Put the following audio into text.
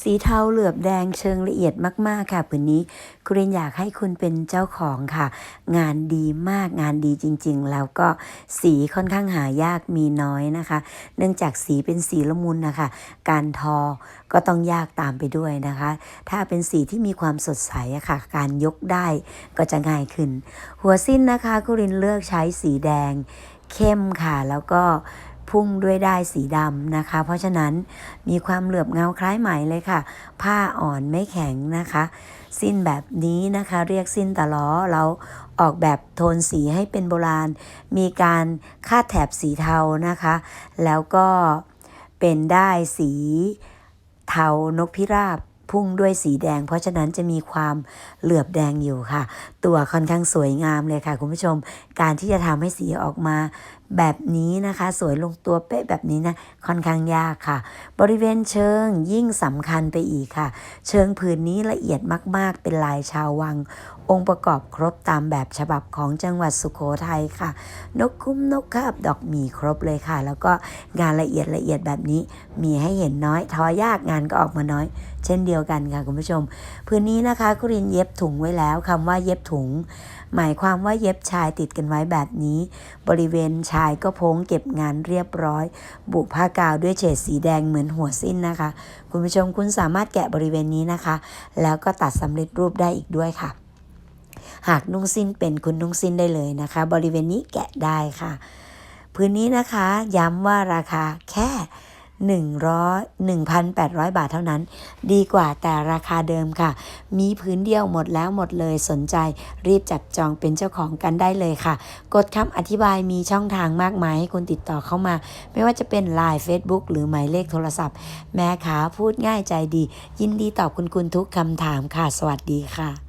สีเทาเหลือบแดงเชิงละเอียดมาก ๆ ค่ะผืนนี้ครินอยากให้คุณเป็นเจ้าของค่ะ งานดีมากงานดีจริง ๆ แล้วก็สีค่อนข้างหายากมีน้อยนะคะ เนื่องจากสีเป็นสีละมุนนะคะ การทอก็ต้องยากตามไปด้วยนะคะ ถ้าเป็นสีที่มีความสดใสค่ะ การยกได้ก็จะง่ายขึ้น หัวสิ้นนะคะคุรินเลือกใช้สีแดงเข้มค่ะแล้วก็ พุ่งด้วยได้ายสีดำนะคะ เพราะฉะนั้นมีความเหลือบเงาคล้ายไหมเลยค่ะ ผ้าอ่อนไม่แข็งนะคะ สิ้นแบบนี้นะคะเรียกสิ้นตะล้อเราออกแบบโทนสีให้เป็นโบราณ มีการคาดแถบสีเทานะคะ แล้วก็เป็นได้ายสีเทานกพิราบพุ่งด้วยสีแดง เพราะฉะนั้นจะมีความเหลือบแดงอยู่ค่ะ ตัวค่อนข้างสวยงามเลยค่ะ คุณผู้ชม การที่จะทำให้สีออกมาแบบนี้นะคะ สวยลงตัวเป๊ะแบบนี้นะค่อนข้างยากค่ะ บริเวณเชิงยิ่งสำคัญไปอีกค่ะ เชิงผืนนี้ละเอียดมาก ๆ เป็นลายชาววัง องค์ประกอบครบตามแบบฉบับของจังหวัดสุโขทัยค่ะ นกคุ้มนกคาบดอกหมีครบเลยค่ะ แล้วก็งานละเอียดละเอียดแบบนี้ มีให้เห็นน้อยทอยากงานก็ออกมาน้อย เช่นเดียวกันค่ะคุณผู้ชม พื้นนี้นะคะกุรินเย็บถุงไว้แล้วคำว่าเย็บถุง หมายความว่าเย็บชายติดกันไว้แบบนี้ บริเวณชายก็โพ้งเก็บงานเรียบร้อย บุผ้ากาวด้วยเฉดสีแดงเหมือนหัวสิ้นนะคะ คุณผู้ชมคุณสามารถแกะบริเวณนี้นะคะ แล้วก็ตัดสำเร็จรูปได้อีกด้วยค่ะ หากนุ่งสิ้นเป็นคุณนุ่งสิ้นได้เลยนะคะ บริเวณนี้แกะได้ค่ะ พื้นนี้นะคะย้ำว่าราคาแค่ 100 1,800 บาทเท่านั้น ดีกว่าแต่ราคาเดิมค่ะ มีพื้นเดียวหมดแล้วหมดเลยสนใจรีบจับจองเป็นเจ้าของกันได้เลยค่ะ กดคำอธิบายมีช่องทางมากมายให้คุณติดต่อเข้ามา ไม่ว่าจะเป็น Line Facebook หรือหมายเลขโทรศัพท์ แม่ขาพูดง่ายใจดี ยินดีตอบคุณคุณทุกคำถามค่ะ สวัสดีค่ะ